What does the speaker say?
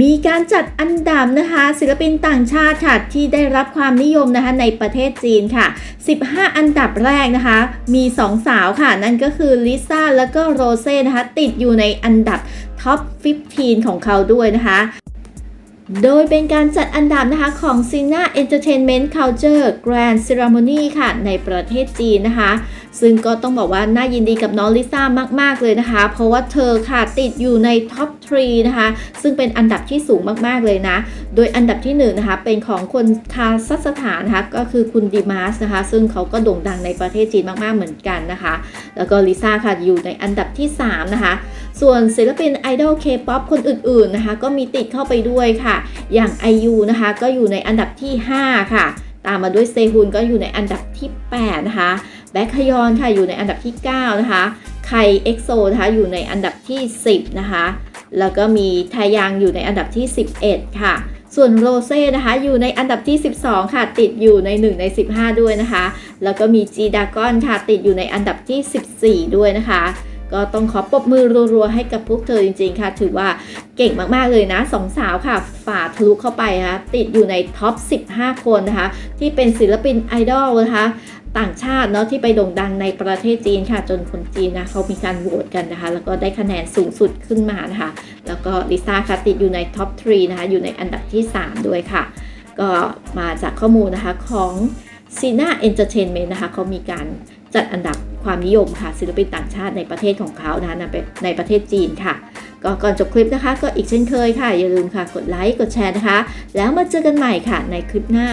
มีการจัดอันดับนะคะ ศิลปินต่างชาติค่ะที่ได้รับความนิยมนะคะในประเทศจีนค่ะ 15 อันดับแรกนะคะ มี 2 สาวค่ะ นั่นก็คือลิซ่าแล้วก็โรเซ่นะคะ ติดอยู่ในอันดับท็อป 15 ของเขาด้วยนะคะ โดยเป็นการจัดอันดับนะคะของ s i n a Entertainment Culture Grand Ceremony ค่ะ ในประเทศจีนนะคะ ซึ่งก็ต้องบอกว่าน่ายินดีกับน้องลิซ่ามาก ๆ เลยนะคะ เพราะว่าเธอค่ะติดอยู่ในท็อป3นะคะ ซึ่งเป็นอันดับที่สูงมาก ๆ เลยนะ โดยอันดับที่1นะคะ เป็นของคนคาซัคสถานนะคะ ก็คือคุณดิมาสนะคะ ซึ่งเขาก็โด่งดังในประเทศจีนมาก ๆ เหมือนกันนะคะ แล้วก็ลิซ่าค่ะอยู่ในอันดับที่ 3 นะคะ ส่วนศิลปินไอดอลเคป๊อปคนอื่นๆนะคะก็มีติดเข้าไปด้วยค่ะ อย่าง IU นะคะก็อยู่ในอันดับที่ 5 ค่ะ ตามมาด้วยเซฮุนก็อยู่ในอันดับที่ 8 นะคะ แบ็คฮยอนค่ะอยู่ในอันดับที่ 9 นะคะ ไคเอ็กโซนะคะอยู่ในอันดับที่ 10 นะคะ แล้วก็มีทายังอยู่ในอันดับที่ 11 ค่ะส่วนโรเซ่นะคะอยู่ในอันดับที่ 12 ค่ะ ติดอยู่ใน 1 ใน 15 ด้วยนะคะ แล้วก็มีจีดากอนค่ะ ติดอยู่ในอันดับที่ 14 ด้วยนะคะ ก็ต้องขอปรบมือรัวๆให้กับพวกเธอจริงๆค่ะ ถือว่าเก่งมากๆเลยนะสองสาวค่ะ ฝ่าทะลุเข้าไปนะคะติดอยู่ในท็อป 15 คนนะคะ ที่เป็นศิลปินไอดอลนะคะต่างชาติเนาะที่ไปโด่งดังในประเทศจีนค่ะจนคนจีนนะเขามีการโหวตกันนะคะ แล้วก็ได้คะแนนสูงสุดขึ้นมานะคะ แล้วก็ลิซ่าค่ะติดอยู่ในท็อป 3 นะคะ อยู่ในอันดับที่ 3 ด้วยค่ะ ก็มาจากข้อมูลนะคะของ c i n a Entertainment นะคะเขามีการ จัดอันดับความนิยมค่ะศิลปินต่างชาติในประเทศของเขานะในในประเทศจีนค่ะ ก็ก่อนจบคลิปนะคะ ก็อีกเช่นเคยค่ะ อย่าลืมค่ะ กดไลค์ กดแชร์นะคะ แล้วมาเจอกันใหม่ค่ะในคลิปหน้า